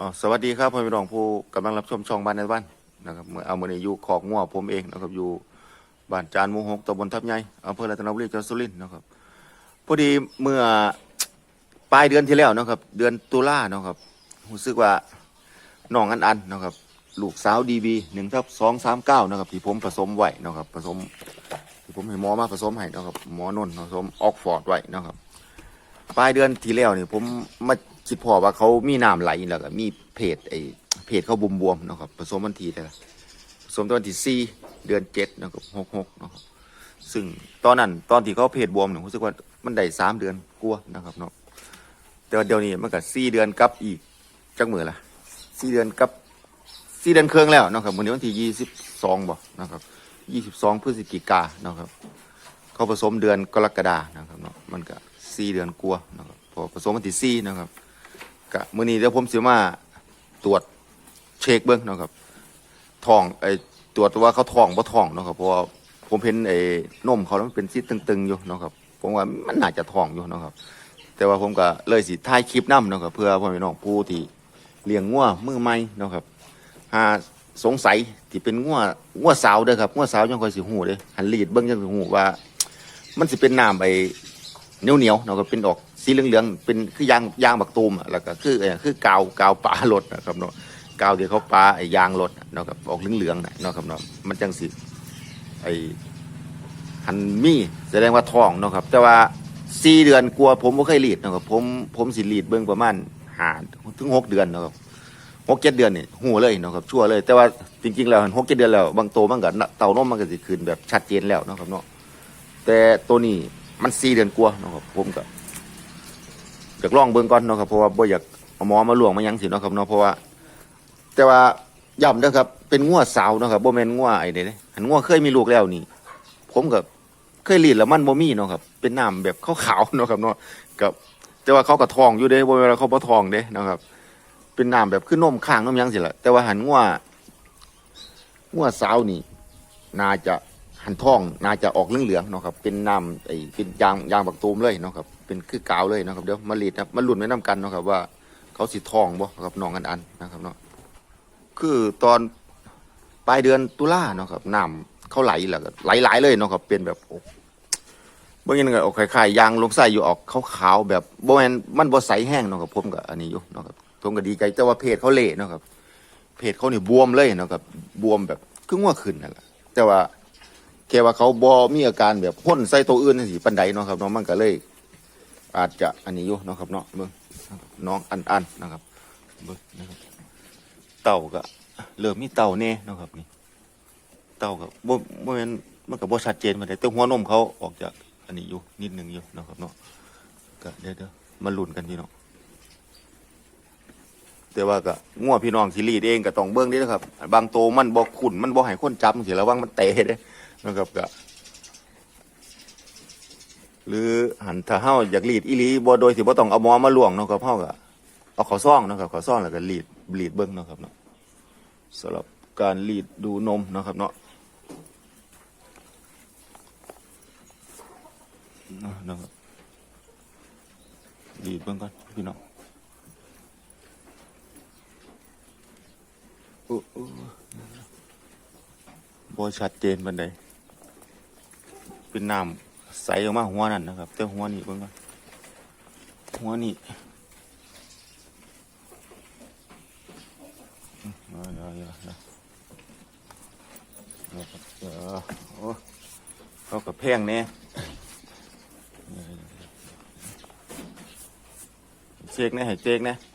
อ๋อสวัสดีครับพ่อพี่น้องผู้กำลังรับชมช่องบ้านในบ้านนะครับเมื่อเอามาในอยู่ขอกงัวผมเองนะครับอยู่บ้านจานมูหกตำบลทับใหญ่อำเภอรัตนบุรีจังหวัดสุรินทร์นะครับพอดีเมื่อปลายเดือนที่แล้วนะครับ เดือนตุลานะครับรู้สึกว่าน้องอันอันนะครับลูกสาวดีบีหนึ่งทับสองสามเก้านะครับที่ผมผสมไว้นะครับผสมที่ผมให้หมอมาผสมให้นะครับหมอนนท์ผสมออกฟอร์ดไว้นะครับปลายเดือนที่แล้วนี่ผมมา คิดพอว่าเขามีน้ำไหลแล้วก็มีเพจไอเพจเขาบวมบวมๆเนาะครับผสมวันที่แต่ละผสมตอนที่สี่เดือนเจ็ดนะครับหกหกเนาะครับซึ่งตอนนั้นตอนที่เขาเพจบวมเนี่ยผมรู้สึกว่ามันได้สามเดือนกลัวนะครับเนาะแต่ว่าเดี๋ยวนี้มันก็สี่เดือนกับอีกจักมือละสี่เดือนกับสี่เดือนเครึ่องแล้วนะครับวันนี้วันที่ยี่สิบสองบ่นะครับยี่สิบสองพฤศจิกานะครับเขาผสมเดือนกรกฎานะครับเนาะมันก็สี่เดือนกลัวนะครับพอผสมวันที่สี่นะครับ กะมื้อนี้เดี๋ยวผมสิมาตรวจเช็คเบิ้งเนาะครับท้องไอ้ตรวจว่าเขาท้องบ่ท้องเนาะครับเพราะว่าผมเห็นไอ้นมเขาแล้วมันเป็นสีดตึงๆอยู่เนาะครับผมว่ามันน่าจะท้องอยู่เนาะครับ แต่ว่าผมก็เลยสิถ่ายคลิปนํเนาะครับเพื่อพ่อแม่น้องผู้ที่เลี้ยงงัวมือใหม่เนาะครับหาสงสัยที่เป็นงัวงัวสาวเด้อครับงัวสาวยังคอยสิฮู้เด้หันลีดเบิ่งจังสิฮู้ว่า มันสิเป็นน้ำไป เหนียวเหนียวเนาะก็เป็นออกสีเหลืองๆเป็นคือยางยางบักตูมอะแล้วก็คือเออคือกาวกาวปลารถนะครับเนาะกาวเดี๋ยวเขาปลาไอ้ยางรถเนาะครับออกเหลืองๆเนาะครับเนาะมันจังสิไอ้หันมีแสดงว่าทองเนาะครับ แต่ว่าสี่เดือนกลัวผมบ่เคยรีดเนาะครับผมผมสิรีดเบิ่งประมาณหาถึงหกเดือนเนาะครับหกเจ็ดเดือนนี่หูเลยเนาะครับชั่วเลย แต่ว่าจริงๆแล้วหกเจ็ดเดือนแล้วบางโตวมันก็เต่านมมันก็สิขึ้นแบบชัดเจนแล้วเนาะครับเนาะแต่ตัวนี้ มันสี่เดือนกว่าเนาะครับผมก็อยากลองเบิ่งก่อนเนาะครับเพราะว่าบ่อยากเอาหมอมาลวงมายังสิเนาะครับเนาะเพราะว่า แต่ว่าย้ำเด้อครับ เป็นงัวสาวเนาะครับบ่แม่นงัวไอ้เด้เด้หันงัวเคยมีลูกแล้วนี่ ผมก็เคยรีดแล้วมันบ่มีเนาะครับ เป็นน้ำแบบขาวๆเนาะครับเนาะกับแต่ว่าเขาก็ทองอยู่เด้บ่แม่นว่าเขาบ่ทองเด้เนาะครับ เป็นน้ำแบบคือนนมข้างนมยังสิละแต่ว่าหันงัวงัวสาวนี่ น่าจะ หันท่องน่าจะออกเหลืองๆเนาะครับเป็นน้ำไอ้เป็นยางยางบักตูมเลยเนาะครับเป็นคือกาวเลยเนาะครับเดี๋ยวมาลีดนะมาลุ้นไว้นํกันเนาะครับว่า เขาสิทองบ่ครับน้องอันอันนะครับเนาะคือตอนปลายเดือนตุลาเนาะครับน้ำเขาไหลแล้วก็ไหลหลเลยเนาะครับเป็นแบบโอ้บ่ยังไงออกคล้ายๆยางลงไส้อยู่ออกขาวๆแบบบ่แมนมันบ่ใสแห้งเนาะครับผมก็อันนี้อยู่เนาะครับผมก็ดีใจแต่ว่าเพจเขาเละเนาะครับเพจเขาเนี่บวมเลยเนาะครับบวมแบบครึ่งว่าขึ้นนั่นแหละแต่ว่า แค่ว่าเขาบอมีอาการแบบพ่นใส่ตัวอื่นสิปันใดเนาะครับเนาะมันก็เลย อาจจะอันนี้อยู่เนาะครับเนาะเบิ่งน้องอันอันนะครับเบิ่งนะครับ เต่าก็เริ่มมีเต่าแน่เนาะครับนี่เต่าก็บ่บ่แม่นมันก็บ่ชัดเจนปานใดแต่หัวนมเขาออกจากอันนี้อยู่นิดนึงอยู่เนาะครับเนาะก็เดี๋ยวเดี๋ยวมาลุ้นกันพี่น้องแต่ว่าก็งัวพี่น้องสิรีดเองก็ต้องเบิ่งเด้นะครับ บางโตวมันบ่ขุ่นมันบ่ให้คนจับสิระวังมันเตะเด้ นะครับก็หรือหันถ้าเฮาอยากรีดอีหลีบ่โดยที่บ่ต้องเอาหมอมาลวงเนาะครับเฮาก็เอาข้อซ่องเนาะครับข้อซ่องแล้วก็รีดรีดเบิ่งเนาะครับเนาะสำหรับการรีดดูนมเนาะครับเนาะนะครับรีดเบิ่งก่อนพี่น้องโอ้โอ้บ่ชัดเจนปานใด เป็นน้ำใสออกมาหัวนั่นนะครับแต่หัวนี่เบิ่งก่อนหัวนี่อืมเอาเดี๋ยวเดี๋ยวเดี๋ยวเดี๋ยวครับเดี๋ยวโอ้เขากับแพงแน่เช็คแน่ให้เช็คแน่เ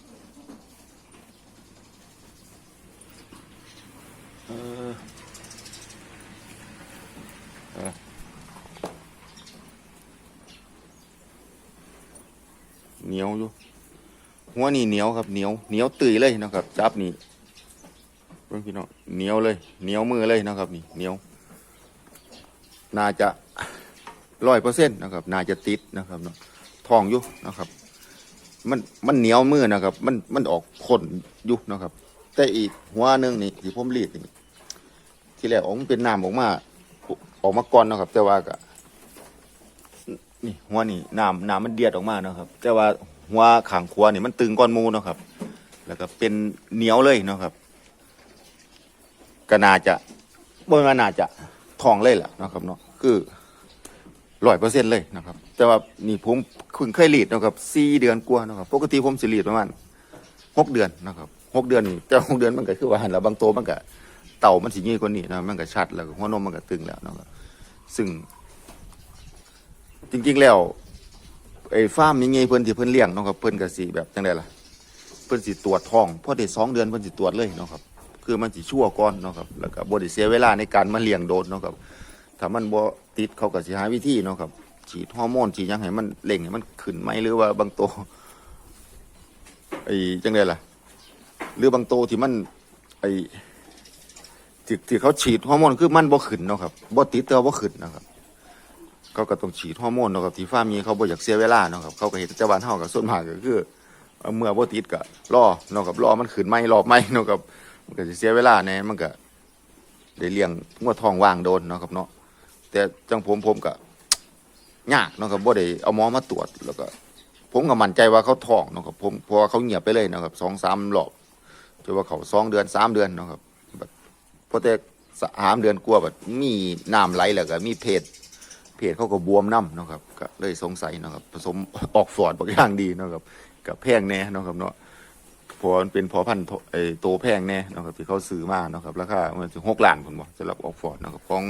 เหนียวอยู่หัวนี่เหนียวครับเหนียวเหนียวตุยเลยนะครับจับนี่เพิ่องพี่น้องเหนียวเลยเหนียวมือเลยนะครับนี่เหนียวน่าจะร้อยเปอร์เซ็นต์นะครับน่าจะติดนะครับเนาะทองอยู่นะครับ มันมันเหนียวมือนะครับ มันมันออกขนอยู่นะครับ แต่อีกหัวหนึงนี่ที่ผมรีดนี่ที่แรกออกมันเป็นน้ำออกมาออกมาก่อนนะครับ แต่ว่าก็ นี่หัวนี่น้ำน้ำมันเดียดออกมาเนาะครับ แต่ว่าหัวขางขวานี่มันตึงก้อนมูเนาะครับ แล้วก็เป็นเหนียวเลยเนาะครับก็น่าจะบ่ว่าน่าจะทองเลยแหละนะครับเนาะคือร้อยเปอร์เซ็นต์เลยนะครับ แต่ว่านี่ผมเพิ่งเคยรีดนะครับสี่เดือนกว่านะครับปกติผมสิรีดประมาณหกเดือนนะครับหกเดือนนี่แต่หกเดือนมันก็คือว่าหันแล้วบางตัวมันก็เต่ามันสิยี่กว่านี้นะมันก็ชัดแล้วหัวนมมันก็ตึงแล้วนะครับซึ่ง จริง ๆ แล้วไอ้ฟาร์มนี้ไงเพิ่นที่เพิ่นเลี้ยงเนาะครับเพิ่นก็สิแบบจังไดล่ะ เพิ่นสิตรวจท้องพอได้สองเดือนเพิ่นสิตรวจเลยเนาะครับ คือมันสิชั่วก่อนเนาะครับแล้วก็บ่ได้เสียเวลาในการมาเลี้ยงโดนเนาะครับถ้ามันบ่ติดเขาก็สิหาวิธีเนาะครับฉีดฮอร์โมนฉีดหยังให้มันเร่งให้มันขึ้นไหมหรือว่าบางตัวไอ้จังไดล่ะ หรือบางตัวที่มันไอ้ที่ที่เขาฉีดฮอร์โมนคือมันบ่ขึ้นเนาะครับบ่ติดแต่ว่าบ่ขึ้นนะครับ เขาก็ต้องฉีดฮอร์โมนเนาะครับที่ฟาร์มนี้เขาบ่อยากเสียเวลาเนาะครับเขาก็เฮ็ดแต่บ้านเฮาก็ส่วนมากก็คือเมื่อบ่ติดก็รอเนาะกับรอมันขึ้นไหมรอบไหมเนาะกับมันก็สิเสียเวลาแน่มันก็ได้เลี้ยงงัวทองว่างโดนเนาะครับเนาะแต่จังผมผมก็ยากเนาะครับบ่ได้เอาหมอมาตรวจแล้วก็ผมก็มั่นใจว่าเขาท้องเนาะครับผมเพราะว่าเขาเงียบไปเลยเนาะครับสองสามรอบจนว่าเขาสองเดือนสามเดือนเนาะครับบัดพอแต่สามเดือนกลัวแบบมีน้ำไหลแล้วก็มีเพศ เพศเขาก็บวมน้ำเนาะครับก็เลยสงสัยเนาะครับผสมออกฟอร์ดบางอย่างดีเนาะครับกับแพงแน่เนาะครับเนาะพราะมันเป็นพอพันธุ์ไอ้โตแพงแน่เนาะครับที่เขาซื้อมาเนาะครับราคามันถึงหกล้านผมบอกสำหรับออกฟอร์ดนาะครับของ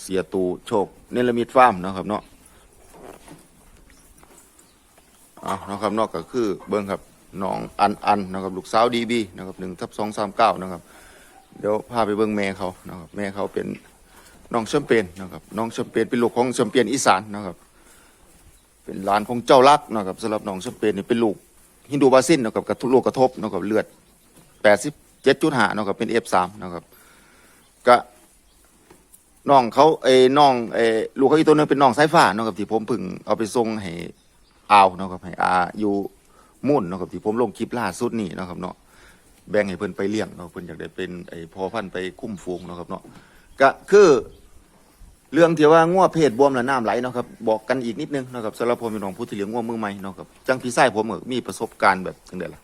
เสียตูโชคเนลมิดฟาร์มเนาะครับเนาะเอาเนาะครับเนาะก็คือเบิ้งครับน้องอันอันนะครับลูกสาวดีบีนะครับหนึ่งทับสองสามเก้านะครับเดี๋ยวพาไปเบิ้งแม่เขานะครับแม่เขาเป็น น้องแชมเปญนะครับน้องแชมเปญเป็นลูกของแชมเปญอีสานนะครับ เป็นหลานของเจ้ารักนะครับสำหรับน้องสเปนนี่เป็นลูกฮินดูบาซินนะครับกับทุกลูกกระทบนะครับเลือดแปดสิบเจ็ดจุดห้านะครับเป็นเอฟสามนะครับก็น้องเขาเอ้น้องเอ้ลูกเขาอีกตัวหนึงเป็นน้องสายฟ้านะครับที่ผมเพึ่งเอาไปส่งให้อาวนะครับให้อาอยู่มุ่นนะครับที่ผมลงคลิปล่าสุดนี่นะครับเนาะแบ่งให้เพิ่นไปเลี้ยงเนาะเพิ่นอยากได้เป็นไอ้พอพันธุ์ไปคุ้มฟูงนะครับเนาะก็คือ เรื่องที่ว่าง่วเพศบวมและน้ำไหลเนาะครับบอกกันอีกนิดนึงเนาะครับสำหรับผมเป็นของผู้ที่เลี้ยงง่วมือใหม่เนาะครับจังพี่ไส้ผมก็มีประสบการณ์แบบจังเดล่ะ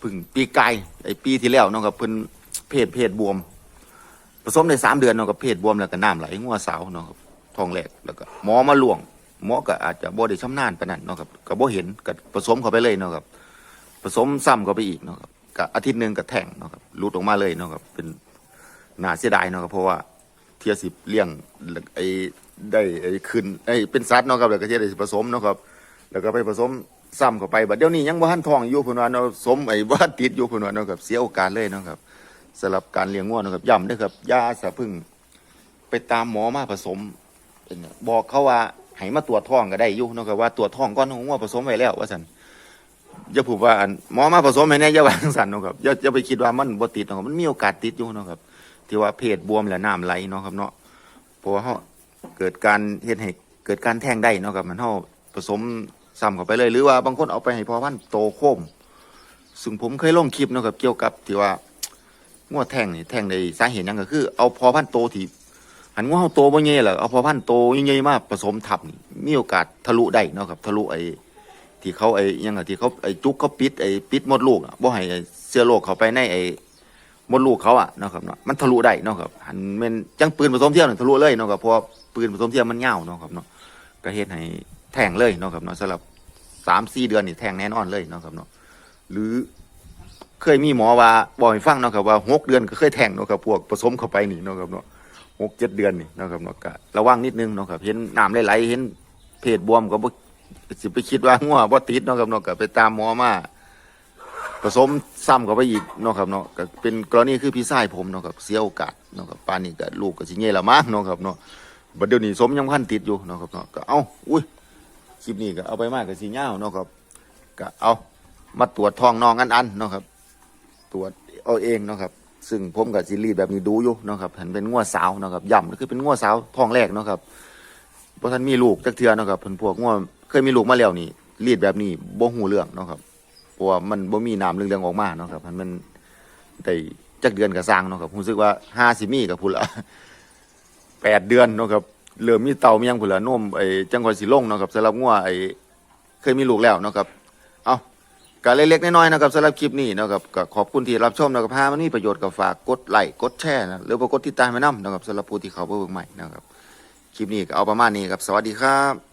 พึ่งปีกายไอ้ปีที่แล้วเนาะครับเพิ่นเพศเพศบวม ผสมในสามเดือนเนาะครับเพศบวมแล้วก็น้ำไหลง่วสาวเนาะครับทองแรกแล้วก็หมอมาลวงหมอก็อาจจะบ่ได้ชำนาญปานนั้นเนาะครับก็บ่เห็นก็ผสมเข้าไปเลยเนาะครับผสมซ้ำเข้าไปอีกเนาะครับก็อาทิตย์หนึ่งก็แท่งเนาะครับหลุดออกมาเลยเนาะครับเป็นน่าเสียดายเนาะครับเพราะว่า เทียสิบเลี้ยงไอ้ได้ไอ้ขึ้นไอ้เป็นสัตว์เนาะครับแล้วก็เทียได้ผสมเนาะครับ แล้วก็ไปผสมซ้ำเข้าไปบัดเดี๋ยวนี้ยังบ่ทันทองอยู่เพิ่นว่าเนาะสมไอ้บ่ทันติดอยู่เพิ่นว่าเนาะครับเสียโอกาสเลยเนาะครับสำหรับการเลี้ยงงัวเนาะครับย้ำเด้อครับยาสะพึ่งไปตามหมอมาผสมเป็นบอกเขาว่าให้มาตรวจท้องก็ได้อยู่เนาะครับว่าตรวจท้องก่อนของงัวผสมไว้แล้วว่าซั่นอย่าพูดว่าอันหมอมาผสมให้แน่อย่าวังซั่นเนาะครับอย่าอย่าไปคิดว่ามันบ่ติดเนาะครับมันมีโอกาสติดอยู่เนาะครับ ที่ว่าเพศบวมและน้ำไหลเนาะครับเนาะเพราะว่าเขาเกิดการเฮ็ดให้เกิดการแท่งได้เนาะครับมันเขาผสมซ้ำเข้าไปเลย หรือว่าบางคนเอาไปให้พอพันโตโคมซึ่งผมเคยลงคลิปเนาะครับเกี่ยวกับที่ว่างวดแท่งนี่แท่งในสาเหตุหยังก็คือ เอาพอพันโตที่หันงวเขาโตบ่ใหญ่หรอเอาพอพันธุ์โตใหญ่มากผสมทับนี่มีโอกาสทะลุได้เนาะครับทะลุไอ้ที่เขาไอ้ยังอะที่เขาไอ้จุกเขาปิดไอ้ปิดมดลูกอะบ่ให้ไอ้เชื้อโรคเขาไปในไอ้ มดลูกเขาอะนะครับเนาะมันทะลุได้นะครับหันแมันจังปืนผสมเทียมนี่ทะลุเลยนะครับเพราะปืนผสมเทียมมันยาเนาะครับเนาะก็เฮ็ดให้แทงเลยนะครับเนาะสำหรับสามสี่เดือนนี่แทงแน่นอนเลยนะครับเนาะหรือเคยมีหมอว่าบอกให้ฟังเนาะครับว่าหกเดือนก็เคยแทงเนาะครับพวกผสมเข้าไปนี่เนาะครับเนาะหกเจ็ดเดือนนี่นะครับเนาะก็ระวังนิดนึงเนาะครับเห็นน้ำไหลๆเห็นเพศบวมก็สิไปคิดว่างัวบ่ติดเนาะครับเนาะก็ไปตามหมอมา ผสมซ้ำเข้าไปอีกเนาะครับเนาะก็เป็นกรณีคือพี่ชายผมเนาะครับเสียโอกาสเนาะครับปานนี้ก็ลูกก็สิเงี้ยละมั้งเนาะครับเนาะบัดเดี๋ยวนี้สมยังพันติดอยู่เนาะครับเนาะก็เอาอุ้ยคลิปนี้ก็เอาไปมากก็สิยาวเนาะครับก็เอามาตรวจท้องน้องอันอันๆเนาะครับ ตรวจเอาเองเนาะครับ ซึ่งผมกับซีรีส์แบบนี้ดูอยู่เนาะครับเห็นเป็นงัวสาวเนาะครับย่ำก็คือเป็นงัวสาวท้องแรกเนาะครับเพราะท่านมีลูกจักเทือเนาะครับเพิ่นพวกงัวเคยมีลูกมาแล้วนี่รีดแบบนี้บ่หูเรื่องเนาะครับ ราะว่ามันบ่มีน้ำเรื่องๆออกมาเนาะครับมันมันได้จักเดือนก็สร้างเนาะครับรู้สึกว่าห้าสิมีกับพุ่นละแปดเดือนเนาะครับเริ่มมีเต่ามียังพุ่นละนมไอ้จังหวัดสิลงเนาะครับสำหรับงัวไอ้เคยมีลูกแล้วเนาะครับเอาก็เล็กๆน้อยๆนะครับสำหรับคลิปนี้นะครับก็ขอบคุณที่รับชมนะครับถ้ามันมีประโยชน์ก็ฝากกดไลค์กดแชร์นะหรือว่ากดติดตามไว้นํนะครับสำหรับผู้ที่เขาเบิ่งใหม่นะครับคลิปนี้ก็เอาประมาณนี้ครับ สวัสดีครับ